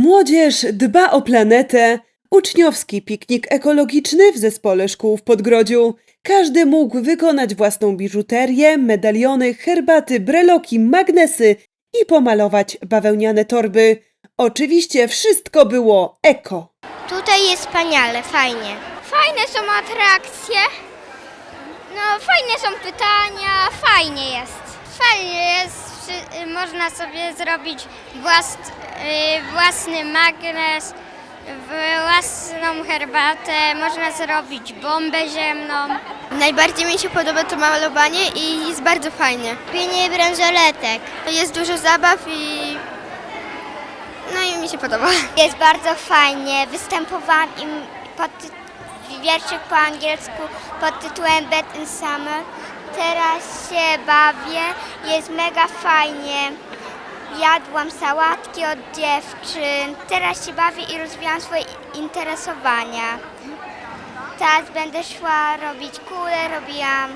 Młodzież dba o planetę. Uczniowski piknik ekologiczny w zespole szkół w Podgrodziu. Każdy mógł wykonać własną biżuterię, medaliony, herbaty, breloki, magnesy i pomalować bawełniane torby. Oczywiście wszystko było eko. Tutaj jest wspaniale, fajnie. Fajne są atrakcje. No, fajne są pytania, fajnie jest. Fajnie jest, przy- można sobie zrobić włas, y, własny magnes, własną herbatę, można zrobić bombę ziemną. Najbardziej mi się podoba to malowanie i jest bardzo fajnie. Pienie bransoletek. Jest dużo zabaw i no i mi się podoba. Jest bardzo fajnie. Występowałam im pod wierszyk po angielsku pod tytułem Bed in Summer. Teraz się bawię, jest mega fajnie. Jadłam sałatki od dziewczyn. Teraz się bawię i rozwijam swoje interesowania. Teraz będę szła robić kule, robiłam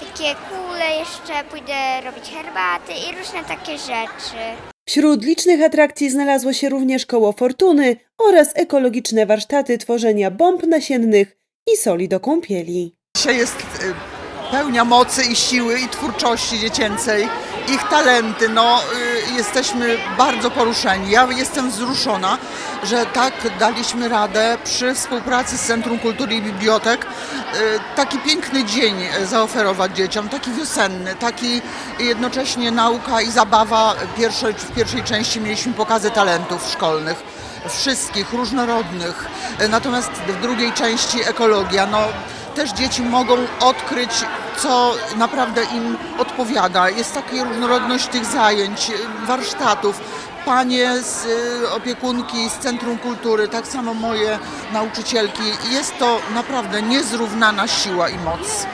takie kule, jeszcze pójdę robić herbaty i różne takie rzeczy. Wśród licznych atrakcji znalazło się również koło fortuny oraz ekologiczne warsztaty tworzenia bomb nasiennych i soli do kąpieli. Dzisiaj jest y, pełnia mocy i siły i twórczości dziecięcej, ich talenty. No, y, jesteśmy bardzo poruszeni. Ja jestem wzruszona, że tak daliśmy radę przy współpracy z Centrum Kultury i Bibliotek y, taki piękny dzień zaoferować dzieciom, taki wiosenny, taki jednocześnie nauka i zabawa. Pierwsze, w pierwszej części mieliśmy pokazy talentów szkolnych wszystkich, różnorodnych. Natomiast w drugiej części ekologia, no też dzieci mogą odkryć, co naprawdę im odpowiada. Jest taka różnorodność tych zajęć, warsztatów. Panie z y, opiekunki z Centrum Kultury, tak samo moje nauczycielki. Jest to naprawdę niezrównana siła i moc.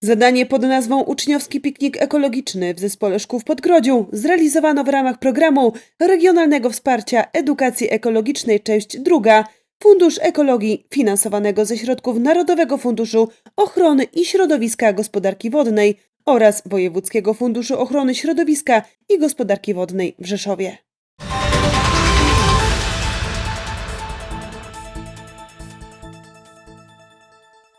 Zadanie pod nazwą Uczniowski Piknik Ekologiczny w Zespole Szkół w Podgrodziu zrealizowano w ramach programu Regionalnego Wsparcia Edukacji Ekologicznej część druga Fundusz Ekologii finansowanego ze środków Narodowego Funduszu Ochrony i Środowiska Gospodarki Wodnej oraz Wojewódzkiego Funduszu Ochrony Środowiska i Gospodarki Wodnej w Rzeszowie.